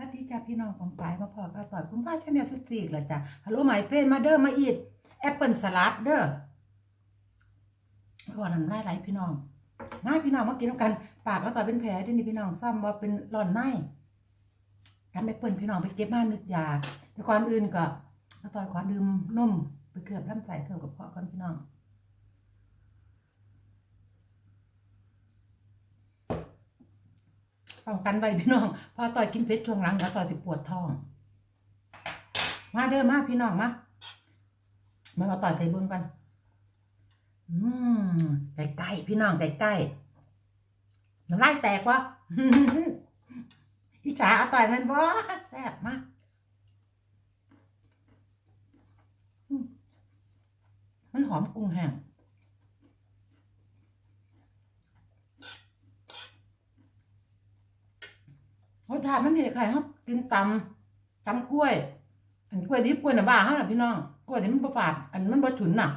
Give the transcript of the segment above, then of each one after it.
สวัสดีจ้าพี่น้องของปลายมาพอก็ต่อยคุณพ่อชาแนลสุดสีกเลยจ้ะฮัลโหลหมายเฟนมาเด้อมาอีดแอปเปิลสลัดเด้อเพราะว่าน้ำลาไหลพี่น้องมาพี่น้องมากินน้ำกัน ปากก็ต่อยเป็นแผลด้วยนี่พี่น้องซ้ำว่าเป็นร่อนในทำแอปเปิลพี่น้องไปเก็บมานึกยาแต่ก่อนอื่นก็มาต่อยขอดื่มนมไปเกือบลำไส้เกือบกับเพาะก่อนพี่น้อง ป้องกันไว้พี่น้องพอต่อยกินเพชรช่วงหลังแล้วต่อยสิปวดท้อง มาเด้อมาพี่น้องมามาเอาต่อยใส่เบิ้งกันอืมใกล้ๆพี่น้องใกล้ๆน้ำลายแตกวะอิจฉาเอาต่อยมันบ่แซ่บมากมมันหอมกุ้งแห้ง รสชาติมันเห็นใครเขากินตำตำกล้วย อันกล้วยดิบกล้วยหน้าบ้าฮะพี่น้องกล้วยนี่มันประฝาด อันมันบ่ฉุนน่ะ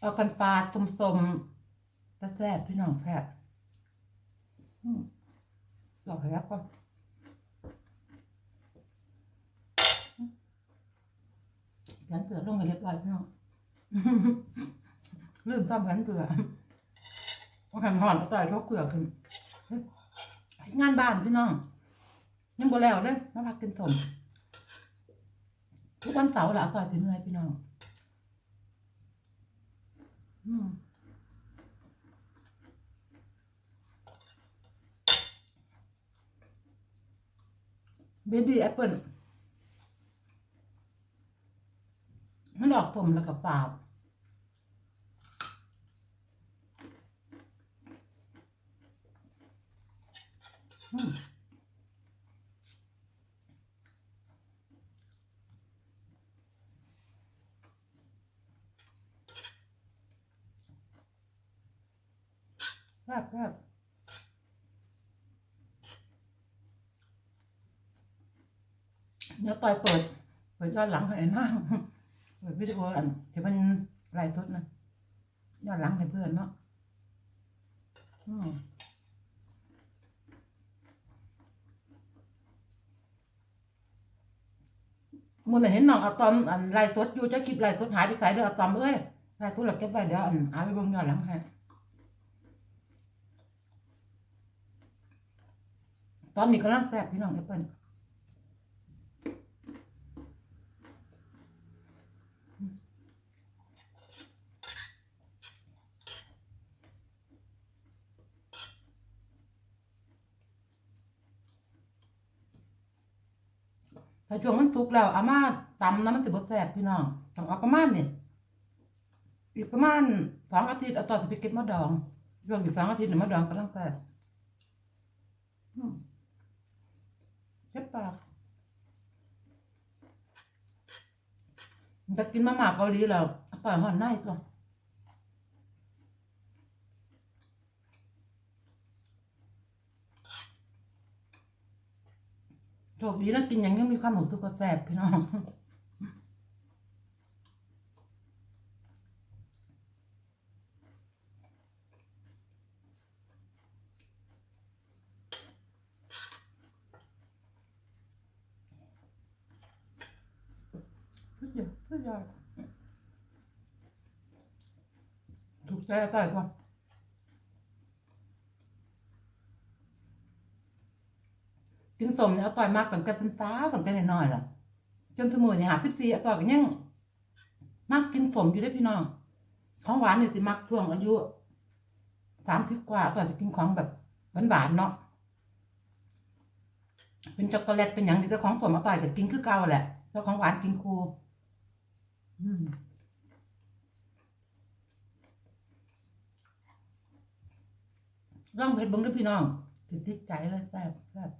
เอากันฟาดสมๆแต่แซ่บพี่น้องแซ่บหลอกแล้วก็แผนเสือลงกันเรียบร้อยพี่น้องลืมซ้ำแผนเสือ ว่าขันหอนก็ต่อยทกเกลือขึ้นงานบ้านพี่น้องยังบ่แล้วเลยมาพักกินสมทุกวันเสาร์ละต่อยถึงเหนื่อยพี่น้องอืมเบบี้แอปเปิลมันดอกสมแล้วก็ฝาบ อืมแซ่บแซ่บเดี๋ยวต่อยเปิด เปิดยอนหลังให้หน้าเปิดวิดีโออันที่มันไล่ทุดนะยอนหลังให้เพื่อนเนาะอืม มื่อไหร่เห็นน้องอะตอมอันไล่สดอยู่จะคลิปไล่สดหายไปใส่เด้ออะตอมเอ้ยไล่สดหลักเก็บไว้เดี๋ยวอันเอาไปเบิ่งย้อนหลังให้ตอนนี้กำลังแซ่บพี่น้องแอเปิ้ล ถ้าช่วงมันสุกแล้วอามาตำน้ำมันสิบ่แซ่บพี่น้องต้องเอาประมาณนี่อีกประมาณสองอาทิตย์เอาต่อสิไปเก็บมาดองช่วงอีกสองอาทิตย์เนี่ยมาดองกำลังแซ่บเจ็บปากจะกินมาม่าเกาหลีแล้วเอาปล่อยห่อนในก่อน คดีนะกินอย่างยังมีความหมูทุกข์ก็แซ่บพี่น้องสุดยอดสุดยอดถูกใจใส่ก่อน กินสมเนี่ยอร่อยมากตั้งแต่เป็นสาวตั้งแต่น้อยๆล่ะจนสมุนเนี่ยหาสิบสี่อร่อยกันยังมากกินสมอยู่ได้พี่น้อง ของหวานเนี่ยสิมักช่วงอายุสามสิบกว่าก็จะกินของแบบหวานๆเนาะเป็นช็อกโกแลตเป็นอย่างนี้แต่ของสมอร่อยก็กินคือเก่าแหละแล้วของหวานกินคูร่องเพชรบิ้งด้วยพี่น้องติดติดใจเลยแซ่บแซ่บ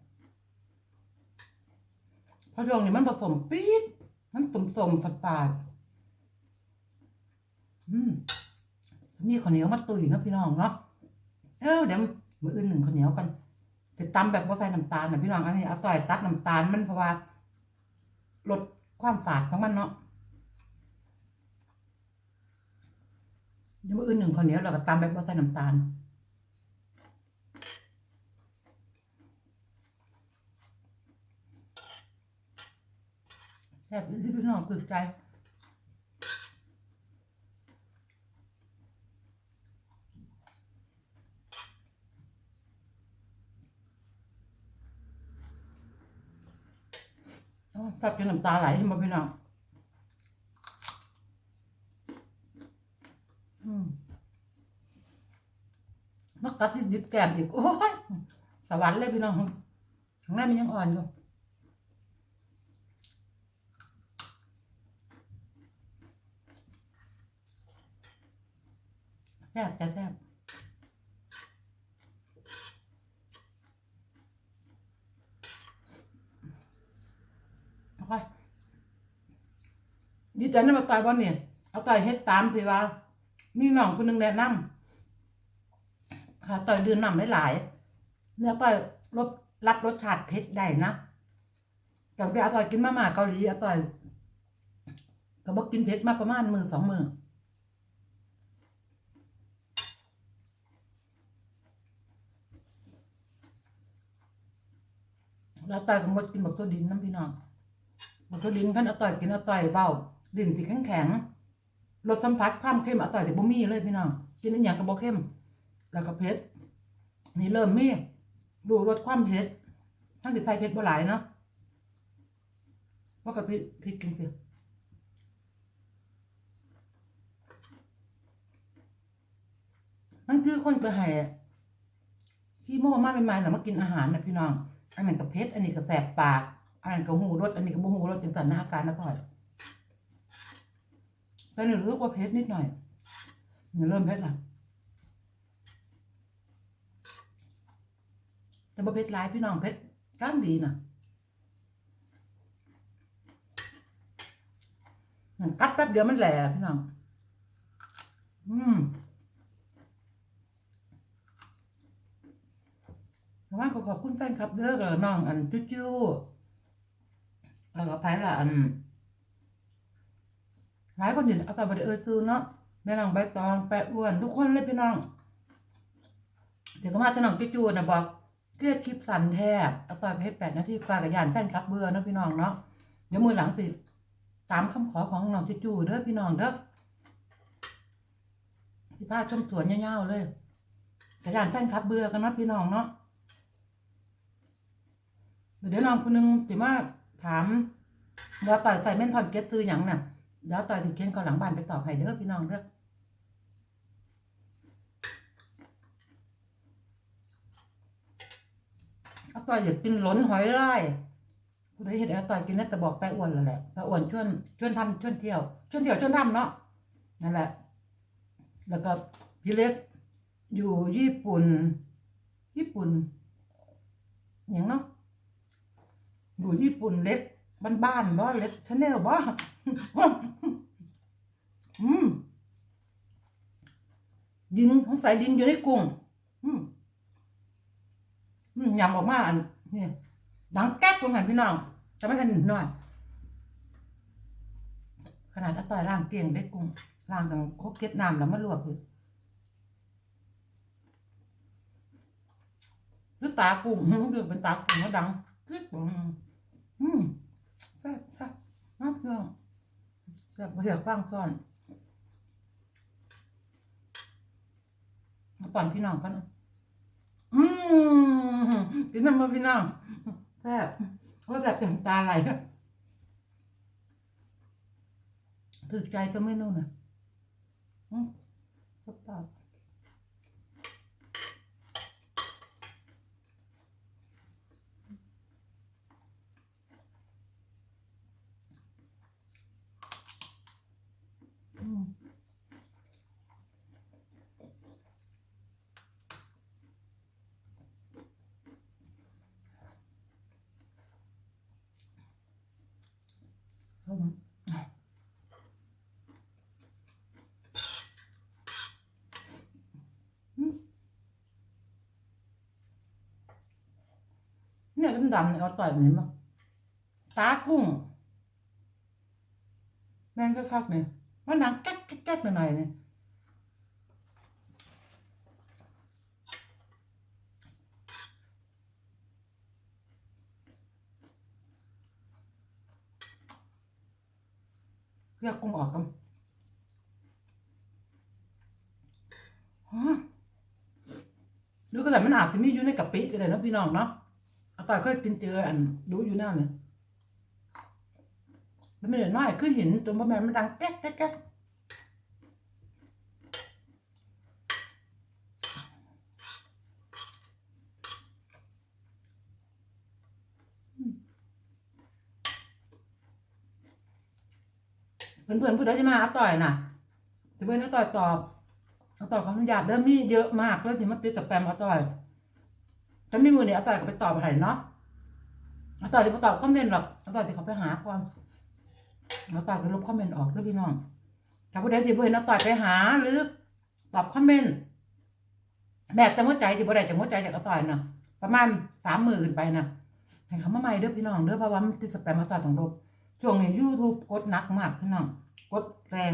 พราะช่วงนี้มันผสมปี๊ดมันสมสมฝาดฝาดอืมมีข้าวเหนียวมาตุยเนาะพี่น้องเนาะเออเดี๋ยวมืออื่นหนึ่งข้าวเหนียวกันจะตำแบบว่าใส่น้ำตาลนะพี่น้องอันนี้เอาต่อยตัดน้ำตาลมันเพราะว่าลดความฝาดของมันเนาะเดี๋ยวมืออื่นหนึ่งข้าวเหนียวเราก็ตำแบบว่าใส่น้ำตาล ซ่บที่พี่น้องตื่นใจแซ่บจนน้ำตาไหลมาพี่น้องอืมมักกัดที่ดิบแก้มอีก โอ้ย สวรรค์เลยพี่น้องข้างในมันยังอ่อนอยู่ แซ่บจะแซ่บเอาไปดีใจนะมาต่อยบอลเนี่ยเอาต่อยเฮ็ดตามสิว่ามีน้องคนหนึ่งแนะนำหาต่อยดื่มน้ำหลายๆเนี่ยต่อยรบรับรสชาติเผ็ดได้นะแต่ที่อาต่อยกินมาม่าเกาหลีอาต่อยก็บอกกินเผ็ดมาประมาณมือสองมือ แล้วต่อยก็งดกินบักตัวดินน้ำพี่น้องบักตัวดินขันเอาต่อยกินเอาต่อยเบาดินที่แข็งแข็งรสสัมผัสความเข้มเอาต่อยแต่บ่มีเลยพี่น้องกินอันอย่างก็บ่เข้มแล้วก็เผ็ดนี่เริ่มมีดูรสความเผ็ดทั้งที่ใส่เผ็ดบ่หลายเนาะปกติพริกกินเสิมันคือคนไปให้ขี้โม่มาใหม่ๆแล้วมากินอาหารนะพี่น้อง อันนั้นก็เผ็ดอันนี้ก็แสบปาก อันนั้นก็หูรสอันนี้ก็บ่หูรสจังสันนะอาการนะพ่อยต่นี่รู้สึกว่าเผ็ดนิดหน่อยนี่เริ่มเผ็ดละแต่บ่เผ็ดหลายพี่น้องเผ็ดกลางดีนะนั่นกัดแป๊บเดียวมันแหล่พี่น้อง อืม แต่ว่าก็ขอบคุณแฟนคลับเด้อกับน้องอันจุ๊จูแล้วก็ไปละอันหลายคนอยู่เอาแต่บไดเออซื้อเนาะแม่น้องใบตองแปะอ้วน ทุกคนเลยพี่น้อง เดี๋ยวก็มาแต่น้องจุ๊จูนะบอกเกลียดคลิปสันแทบเอาต่อให้แปดนาทีกว่ากับยานแฟนคลับเบื่อเนาะพี่น้องเนาะเดี๋ยวมือหลังติดตามคำขอของน้องจุ๊จูเด้อพี่น้องเด้อพี่ป้าชมสวนเงาวๆเลยกับยานแฟนคลับเบื่อกันเนาะพี่น้องเนาะ เดี๋ยวน้องคนนึงสิมาถามเดี๋ยวต่อยใส่เม่นทอนเก็ตคืออย่างน่ะเดี๋ยวต่อยถึงเขียนก่อนหลังบ้านไปตอบให้เด้อพี่น้องเด้อเอาต่อยอยากกินหล้นหอยไร่คุณได้เห็นเอาต่อยกินน่าจะบอกแปอ้วนแล้วแหละแปอ้วนชวนชวนทำชวนเที่ยวชวนเที่ยวชวนทำเนาะนั่นแหละ แล้วก็พี่เล็กอยู่ญี่ปุ่น ญี่ปุ่นอย่างเนาะ อยู่ญี่ปุ่นเล็กบ้านๆบ่เล็กชาแนลบ่อืมดินของสายดินอยู่ในกุ้งอืมยำออกมาอันนี่ดังแก๊กตรงนั้นพี่น้องจะไม่ทันหน่อย ขนาดอาต่อยล่างเกียงได้กุ้งล่างกับโคกเก็ดน้ำแล้วมาลวกคือหรือตากุ้งเดือเป็นตากุ้งแล้วดัง กึ๊กอืมอืมแซ่บแซ่บน้ำเพื่องแซ่บเหี่ยวฟังซ้อนมาปั่นพี่น้องกันนอืมกินน้ำมาพี่น้องแซ่บเพราะแซ่บจนตาไหลถือใจตัวเมนูน่ะอืมก็ปากอืม ส้มอืมเนี่ยดำๆเนี่ยเอาต่อยเหมือนมั้งตากุ้งแม่งก็คักเนี่ยมันหนังแก๊กแก๊กแก๊กหน่อยๆเนี่ย พื่อกุ้งออกกันฮะดูก็แต่มันอาจจะมีอยู่ในกะปิก็ได้นะพี่น้องเนาะอาตาเคยกินเจออันดูอยู่นั่นเนี่ยแล้วไม่ได้น้อยคือหินจนประมาณมันดังแก๊กแก๊กแก๊ก เพื่อนๆผู้ใดที่มาอาต่อยน่ะเพื่อนอาต่อยตอบอาต่อยขออนุญาตเริ่มมีเยอะมากแล้วที่มาติดสแปมอาต่อยถ้ามีมือเนี่ยอาต่อยก็ไปตอบให้เนาะอาต่อยจะไปตอบคอมเมนต์หรอกอาต่อยจะเขาไปหาความอาต่อยก็ลบคอมเมนต์ออกแล้วพี่น้องถ้าผู้ใดที่เพื่อนอาต่อยไปหาหรือตอบคอมเมนต์แบบแต่หัวใจที่บ่ได้จากหัวใจจากอาต่อยเน่ะประมาณสามหมื่นไปน่ะให้เขามาใหม่เด้อพี่น้องเด้อเพราะว่ามันติดสแปมอาต่อยต้องลบ ช่วงนี้ยูทูบกดหนักมากพี่น้องกดแรง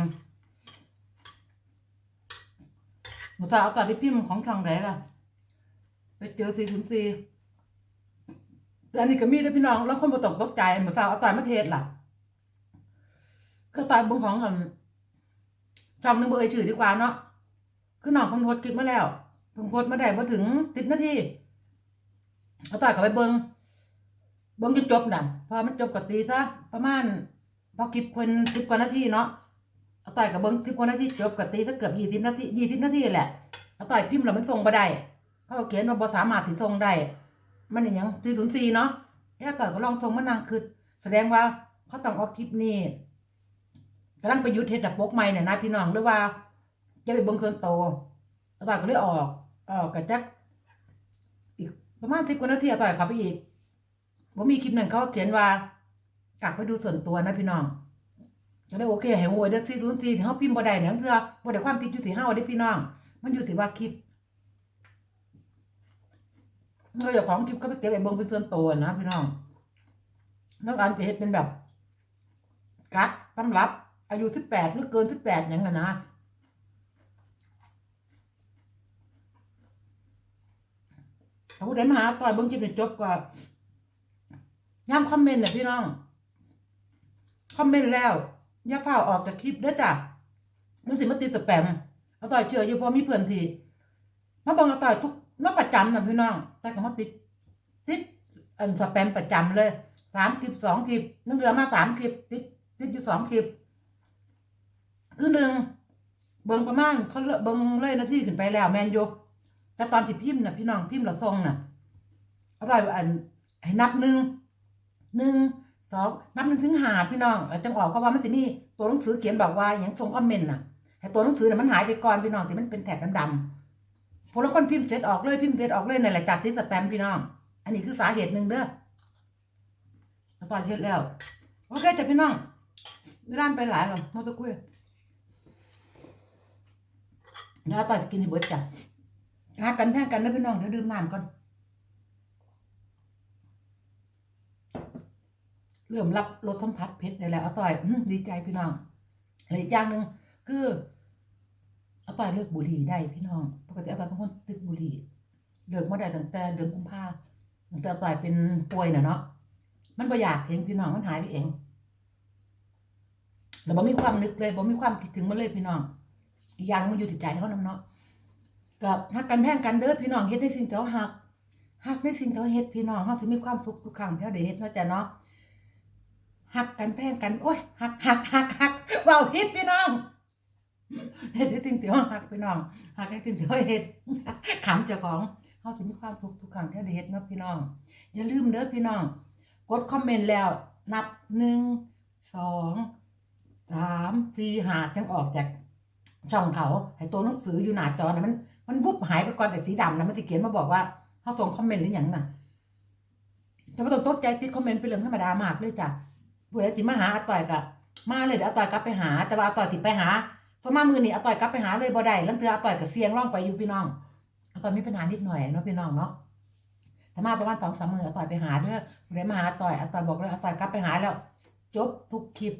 หนูจะเอาตัดไปพิมพ์ของช่องไหนล่ะ ไปเจอสี่ศูนย์สี่แต่อันนี้ก็มีด้วยพี่น้อง แล้วคนมาตกตกใจเหมือนสาวเอาตัดมาเทศล่ะก็ตัดบงของกันช่องหนึงเบอร์ชื่อดีกว่าเนาะคือน้องคนโพสคลิปมาแล้วเพิ่งโพสมาได้มาถึงสิบนาทีเอาตัดเข้าไปเบิงเบิงจนจบน่ะพอมันจบก็ตีซะ ประมาณพอคลิปเพิ่นสิบกว่านาทีเนาะเอาต่อยกับเบิ่งสิบกว่านาทีจบก็ตีซะเกือบยี่สิบนาทียี่สิบนาทีแหละเอาต่อยพิมพ์แล้วมันส่งบ่ได้เขาเขียนว่าบ่สามารถสิส่งได้มันอหยังสี่ศูนย์สี่เนาะเอ้ต่อยก็ลองส่งมานางคือแสดงว่าเขาต้องเอาคลิปนี้กำลังไปยุทธเฮ็ดแต่ปกใหม่เนี่ยนะพี่น้องหรือว่าจะไปเบิ่งส่วนโตเอาต่อยก็เลยออกออกกับจักอีกประมาณสิบกว่านาทีเอาต่อยเข้าไปอีกผมมีคลิปหนึ่งเขาเขียนว่า กลับไปดูส่วนตัวนะพี่น้องก็ได้โอเคให้โวยเด้อซีซูนซีที่เขาพิมพ์บ่ได้เนี่ยเพื่อบ่ได้ความผิดอยู่ที่เฮาได้พี่น้อง มันอยู่ที่ว่าคลิปเราอย่าของคลิปก็ไปเก็บไอ้เบิ่งเป็นส่วนตัวนะพี่น้องแล้วการจะเฮ็ดเป็นแบบกัดตำรับ อายุสิบแปดหรือเกินสิบแปดอย่างนั้นนะถ้าผู้ใดมาหาต่อยเบิ่งคลิปเนี่ยจบกว่าย้ำคอมเมนต์น่ะพี่น้อง อมเมนต์แล้วอย่าเฝ้าออกจากคลิปเด้อจ้ะมันสิมาติดสแปมเอาต่อยเชื่ออยู่เพอมีเพื่อนทีมาบอกเอาต่อยทุกมาประจำนะพี่น้อง แต่ก็มาติด ติดอันสแปมประจำเลยสามคลิปสองคลิปนั่งเรือมาสามคลิป ติด ติดอยู่สองคลิปคือหนึ่งเบิงประมาณเขาเบิงเลยนาทีขึ้นไปแล้วแมนยูแต่ตอนที่พิมพ์น่ะพี่น้องพิมพ์ละทรงน่ะเอาต่อยอันให้นับหนึ่งหนึ่ง สองนับหนึ่งถึงหาพี่น้องแล้วจังออกก็ว่ามันจะมีตัวหนังสือเขียนบอกว่าอย่างส่งคอมเมนต์น่ะให้ตัวหนังสือน่ะมันหายไปก่อนพี่น้องที่มันเป็นแถบดำๆพอแล้วคนพิมพ์เสร็จออกเลยพิมพ์เสร็จออกเลยนั่นแหละจัดติดสแปมพี่น้อง อันนี้คือสาเหตุหนึ่งเด้อแล้วตอนเทศแล้วโอเคจ้ะพี่น้องไม่ร้านไปหลายหรอกมอตะกุ้ยเดี๋ยวตอยจะกินให้เบิดจ้ะหากันแพ่งกันนะพี่น้องเดี๋ยวดื่มน้ำก่อน เริ่มรับรสสัมผัสเผ็ดได้แล้วอาต่อยดีใจพี่น้องอะไรอีกอย่างหนึ่งคืออาต่อยเลิกบุหรี่ได้พี่น้องปกติอาต่อยเป็นคนติดบุหรี่เลิกมาได้ตั้งแต่เดือนกุมภาตั้งแต่อาต่อยเป็นป่วยน่ะเนาะมันบ่อยากเห็นพี่น้องมันหายไปเองแล้วบ่มีความนึกเลยบ่มีความคิดถึงมันเลยพี่น้องอีกอย่างมันอยู่ที่ใจเขาน้ำเนาะกับฮักกันแพ่งกันเด้อพี่น้องเฮ็ดในสิ่งที่เขาฮักฮักในสิ่งที่เขาเฮ็ดพี่น้องเขาสิมีความสุขทุกครั้งที่เขาได้เฮ็ดเนาะจ้ะเนาะ หักกันแพงกันโอ้ยหักหักหักหักเบาฮิตพี่น้องเฮ็ดได้สิ่งที่ว่าหักพี่น้องหักได้สิ่งที่ว่าเฮ็ดขำเจ้าของเขาจะมีความสุขทุกครั้งที่ได้เฮ็ดนะพี่น้อง อย่าลืมเด้อพี่น้อง กดคอมเมนต์แล้ว นับหนึ่งสองสามสี่หาจังออกจากช่องเขาให้ตัวหนังสืออยู่หน้าจอนะมัน มันวุบหายไปก่อนแต่สีดำนะมันสิเขียนมาบอกว่าเขาส่งคอมเมนต์หรือยังน่ะจะไม่ต้องตกใจติดคอมเมนต์เป็นเรื่องธรรมดามากเลยจ้ะ ผู้ใดสิมาหาอาต่อยกับมาเลยเดี๋ยวอาต่อยกลับไปหา แต่ว่าอาต่อยสิไปหาพอมามือนี่อาต่อยกลับไปหาเลยบ่ได้ลังเทืออาต่อยกับเสียงร้องไปอยู่พี่น้องอาต่อยมีปัญหานิดหน่อยเนาะพี่น้องเนาะถ้ามาประมาณสองสามมืออาต่อยไปหาเด้อผู้ใดมาหาอาต่อยอาต่อยบอกเลยอาต่อยกลับไปหาแล้ว จบทุกคลิป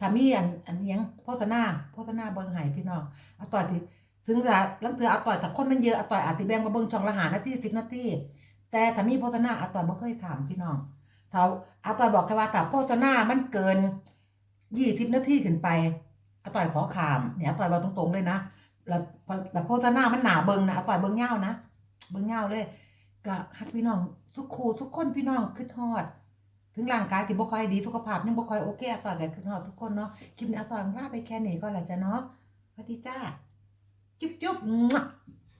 ถ้ามีอันอันเนียงโฆษณาโฆษณาเบิ่งให้พี่น้องอาต่อยที่ถึงจะลังเทืออาต่อยถ้าคนมันเยอะอาต่อยอาจสิแบ่งมาเบิ่งช่องละหานาทีสิบนาทีแต่ถ้ามีโฆษณาอาต่อยบ่เคยขามพี่น้อง เขาอาต่อยบอกแค่ว่าถ้าโฆษณามันเกินยี่สิบนาทีขึ้นไปอาต่อยขอขามเนี่ยอาต่อยบอกตรงๆเลยนะแล้วแล้วโฆษณามันหนาเบิงนะอาต่อยเบิงเง่าวนะเบิงเง่าวเลยก็ฮักพี่น้องทุกครูทุกคนพี่น้องคิดฮอด ถึงร่างกายที่บ่ค่อยดีสุขภาพยังบ่ค่อยโอเคอาต่อยก็คิดฮอดทุกคนเนาะคลิปนี้อาต่อยลาไปแค่นี้ก็แล้วจ้ะเนาะสวัสดีจ้าจุ๊บจุ๊บ